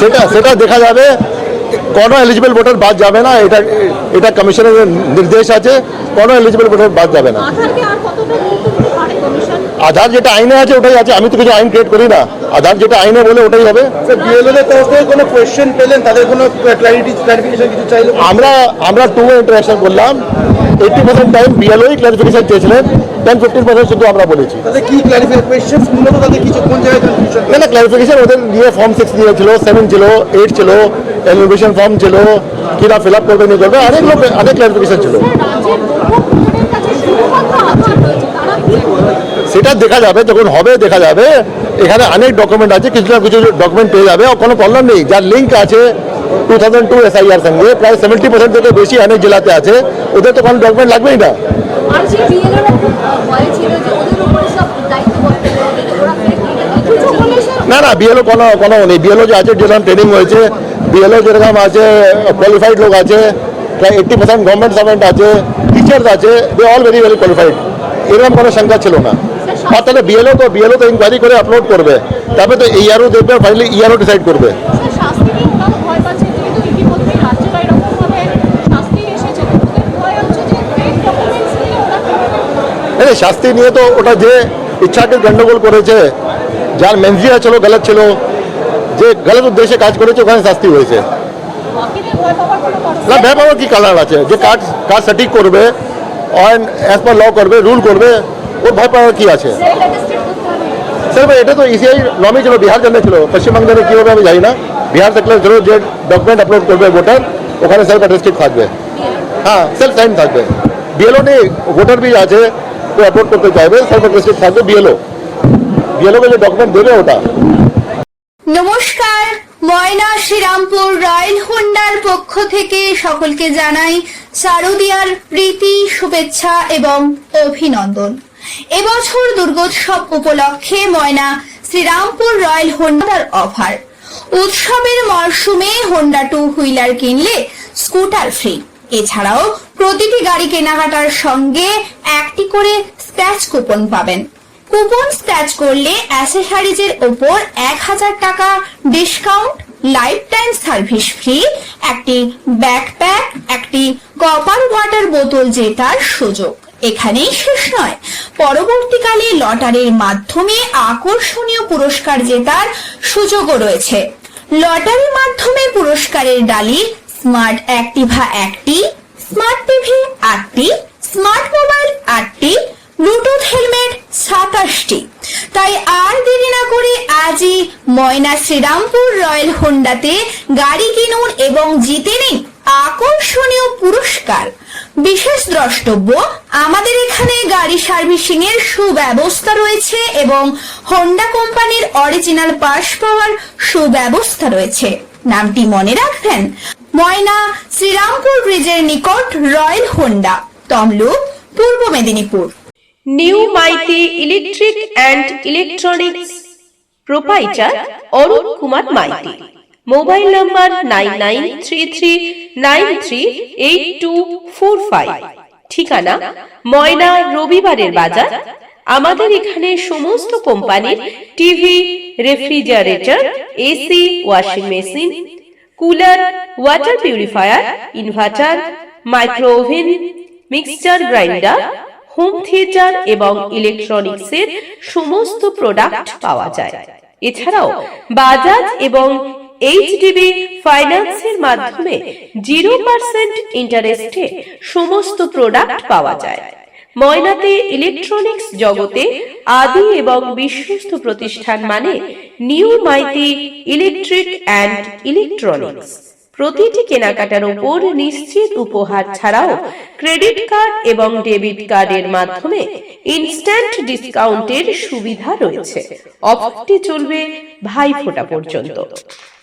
সেটা সেটা দেখা যাবে। কোনো এলিজিবল ভোটার বাদ যাবে না, এটা এটা কমিশনের নির্দেশ আছে, কোনো এলিজিবল ভোটার বাদ যাবে না। আধার যেটা আইনে আছে ওটাই আছে আমি তো কিছু আইন ক্রিয়েট করি না। আধার যেটা আইনে বলে ওটাই হবে। কোনো কোয়েশ্চেন পেলেন? তাদের কোনো ক্লারিফিকেশন কিছু চাইলে আমরা আমরা টু ইন্টারাকশন করলাম। এইটটি পার্সেন্ট টাইম বিএলওই ক্লারিফিকেশন চেয়েছিলেন টেন ফিফটিন পার্সেন্ট শুধু আমরা বলেছি। কি ক্লারিফিকেশন তাদের কিছু কোন জায়গায় না না ক্লারিফিকেশন ওদের নিয়ে ফর্ম সিক্স নিয়ে ছিল সেভেন ছিল এইট ছিল এলিভেশন ফর্ম ছিল কিনা ফিল আপ করবে নিয়ে করবে অনেক লোক অনেক ক্লারিফিকেশন ছিল। সেটা দেখা যাবে যখন হবে দেখা যাবে। এখানে অনেক ডকুমেন্ট আছে কিছু না কিছু ডকুমেন্ট পেয়ে যাবে কোনো প্রবলেম নেই। যার লিঙ্ক আছে টু থাউজেন্ড টু এসআইআর সঙ্গে প্রায় সেভেন্টি পার্সেন্ট থেকে বেশি অনেক জেলাতে আছে। ওদের তো কোনো ডকুমেন্ট লাগবেই না। না না বিএলও কোনো কোনো নেই। বিএলও যে আছে যেরকম ট্রেনিং হয়েছে বিএলও যেরকম আছে কোয়ালিফাইড লোক আছে প্রায় এইট্টি পার্সেন্ট গভর্নমেন্ট সার্ভেন্ট আছে টিচার্স আছে they all very very qualified এরকম কোনো শঙ্কা ছিল না। আর তাহলে বিএলও তো বিএলও তো ইনকোয়ারি করে আপলোড করবে। তারপরে তো ইআরও দেখবে ফাইনালি ইআরও ডিসাইড করবে। স্যার শাস্তি নিয়ে তো ওটা যে ইচ্ছাকে গন্ডগোল করেছে যার মেনজিয়া ছিল গলত ছিল যে গলত উদ্দেশ্যে কাজ করেছে ওখানে শাস্তি হয়েছে। না ভয় পাওয়ার কি কালার আছে? যে কাজ কাজ সঠিক করবে অ্যান্ড অ্যাজ পার ল করবে রুল করবে ওর ভয় পাওয়ার কি আছে? স্যার ভাই এটা তো ইসিআই নমি ছিল, বিহার জন্য ছিল, পশ্চিমবঙ্গের কীভাবে আমি জানি না। বিহার থেকে ছিল যে ডকুমেন্ট আপলোড করবে ভোটার ওখানে সেলফ অ্যাটেস্টেড থাকবে। হ্যাঁ সেলফ সাইন থাকবে। বিএলও নেই ভোটার বি আছে, তো আপলোড করতে চাইবে সেলফ অ্যাটেস্টেড থাকবে বিএলও বিএলওকে যে ডকুমেন্ট দেবে ওটা। নমস্কার, ময়না শ্রীরামপুর রয়্যাল হোন্ডার পক্ষ থেকে সকলকে জানাই শারদীয়ার প্রীতি, শুভেচ্ছা এবং অভিনন্দন। এবছর দুর্গোৎসব উপলক্ষে ময়না শ্রীরামপুর রয়্যাল হোন্ডার অফার। উৎসবের মরশুমে হোন্ডা টু হুইলার কিনলে স্কুটার ফ্রি। এছাড়াও প্রতিটি গাড়ি কেনাকাটার সঙ্গে একটি করে স্ক্র্যাচ কুপন পাবেন। কুপন স্ক্র্যাচ করলে অ্যাসেসারিজের ওপর এক হাজার টাকা discount life time service free, একটি ব্যাকপ্যাক, একটি কপার ওয়াটার বোতল জেতার সুযোগ। এখানেই শেষ নয়। পরবর্তীকালে লটারির মাধ্যমে আকর্ষণীয় পুরস্কার জেতার সুযোগও রয়েছে। লটারির মাধ্যমে পুরস্কারের ডালি, স্মার্ট অ্যাক্টিভা একটি, স্মার্ট টিভি আটটি, স্মার্ট মোবাইল আটটি, ব্লুটুথ হেলমেট সাতাশটি। তাই আর দেরি না করে আজই ময়না শ্রীরামপুর রয়্যাল হোন্ডাতে গাড়ি কিনুন এবং জিতে নিন পুরস্কার বিশেষ দ্রষ্টব্য, আমাদের এখানে গাড়ি সার্ভিসিং এর সুব্যবস্থা রয়েছে এবং হোন্ডা কোম্পানির অরিজিনাল পাস পাওয়ার সুব্যবস্থা রয়েছে। নামটি মনে রাখবেন, ময়না শ্রীরামপুর ব্রিজের নিকট royal Honda Tamluk, Purba Medinipur. New Maity electric and electronics proprietor Arun Kumar Maity mobile number nine nine three three nine three eight two four five. ঠিকানা ময়না রবিবারের বাজার। আমাদের এখানে সমস্ত কোম্পানির TV, refrigerator, AC, washing machine, cooler, water purifier, inverter micro oven mixture grinder, home theatre এবং ইলেকট্রনিক্সের সমস্ত প্রোডাক্ট পাওয়া যায়। এছাড়াও বাজাজ এবং এইচডিবি ফাইন্যান্সের মাধ্যমে জিরো পার্সেন্ট ইন্টারেস্টে সমস্ত প্রোডাক্ট পাওয়া যায়। ময়নাতে ইলেকট্রনিক্স জগতে আদি এবং বিশ্বস্ত প্রতিষ্ঠান মানে new Maity electric and electronics প্রতিটি কেনাকাটার উপর নিশ্চিত উপহার ছাড়াও ক্রেডিট কার্ড এবং ডেবিট কার্ডের মাধ্যমে ইনস্ট্যান্ট ডিসকাউন্টের সুবিধা রয়েছে। অফারটি চলবে ভাইফোঁটা পর্যন্ত।